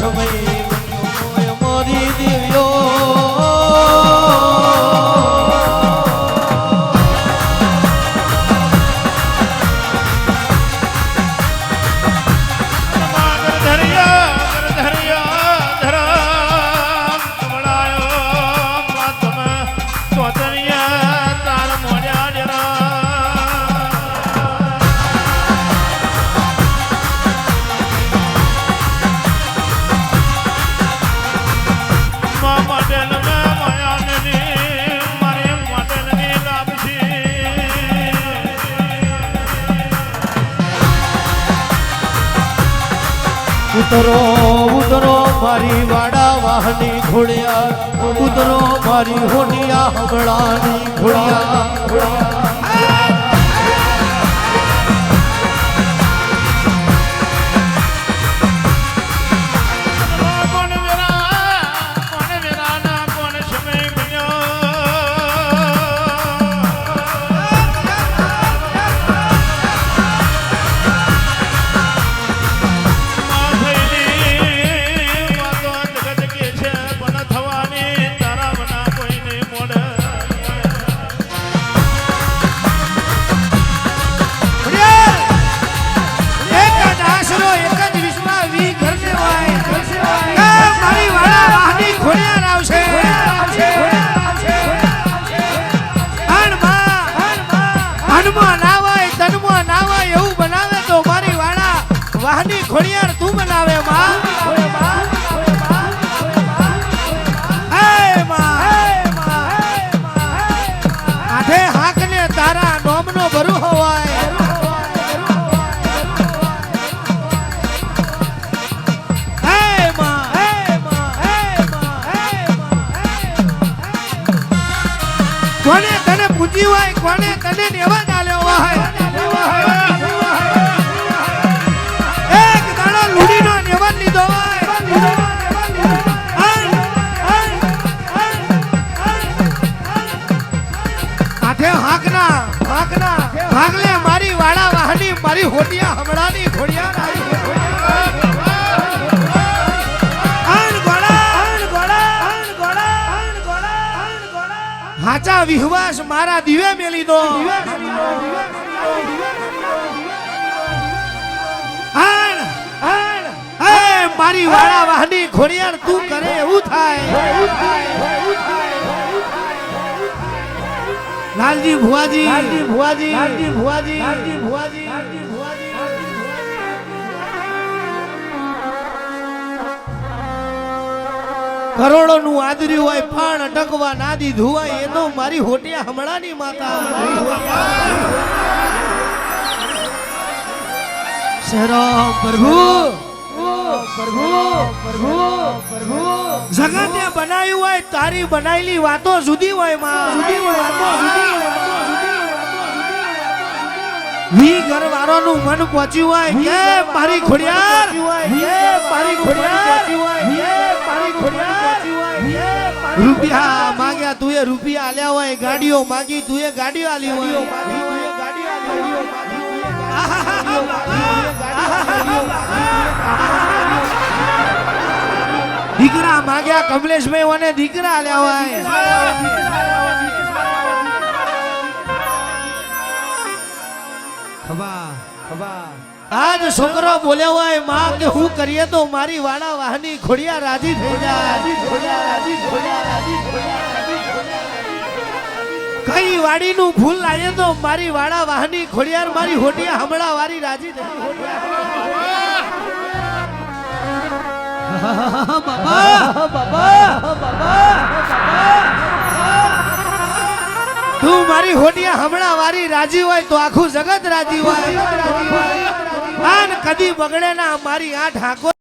সবাই। ઉતરો ઉતરો મારી વાડા વાહની ઘોડિયા ઉતરો મારી હોડિયા હમણાની ઘોડિયા કોણ ખોડિયાર તું બનાવે માં. કોને તને પૂજી હોય કોને તને નેવા મારી હોટિયા હમણાની ગોળા હાચા વિશ્વાસ મારા દિવે મેલી દો. મારી વાળા વાહની ખોડિયાર તું કરે એવું થાય. લાલજી ભુવાજી લાલજી ભુવાજી લાલજી ભુવાજી લાલજી ભુવાજી લાલજી ભુવાજી. કરોડો નું આદર્યું હોય પણ અટકવા ના દીધું હોય એ તો મારી હોટિયા હમણાંની માતા. પ્રભુ. પ્રભુ પ્રભુ પ્રભુ. જગતે બનાવ્યું હોય તારી બનાવેલી વાતો જુદી હોયમાં. જુદી હોય વાતો વી ઘર વાળાનું મન પહોંચ્યું હોય કે મારી ખોડિયાર કે મારી ખોડિયાર કે મારી ખોડિયાર રૂપિયા માંગ્યા તું એ રૂપિયા આલ્યા હોય ગાડીઓ માંગી તું એ ગાડીઓ આલી હોય. દીકરા માગ્યા કમલેશભાઈ મને દીકરા આલ્યા હોય. આજ છોકરો બોલ્યો હોય, માં, કે હું કરીએ તો મારી વાડા વાહની ખોડિયા રાજી થઈ જાય. કઈ વાડીનું ફૂલ લાવીએ તો મારી વાડા વાહની ખોડિયાર મારી હોટિયા હમણાં વારી રાજી થઈ તું મારી હોટિયા હમણાં વારી રાજી હોય તો આખું જગત રાજી હોય. આન કદી બગડે ના મારી આ હાકો